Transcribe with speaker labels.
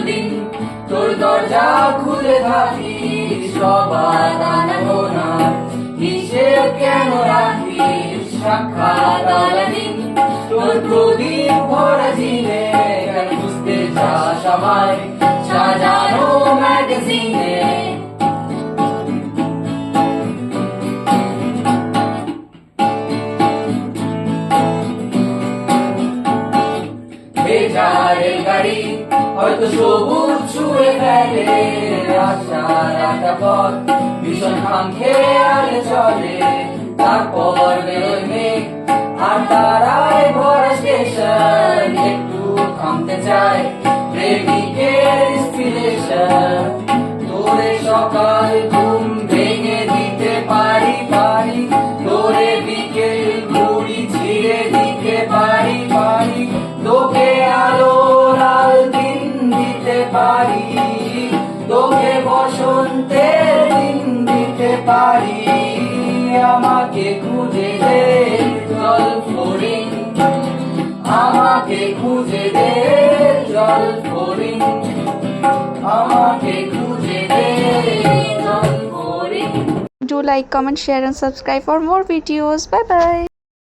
Speaker 1: যদি তোর দরজা খুলে থাকি, সবার আনাগো না হিসেব কেন রাখি সাক্ষাৎ দিন তোর প্রদীপ ভরা জিনে, বুঝতে যা সবাই বেজারের গাড়ি হয়তো সবুজ ছুঁয়ে ফেলে আশার পথ। ভীষণ আলে চলে, তারপর বেরোয় মেঘ, আর তারায় ভরা স্টেশন একটু থামতে চায়। প্রেমিকের
Speaker 2: Do like, comment, share, and subscribe for more videos. Bye bye.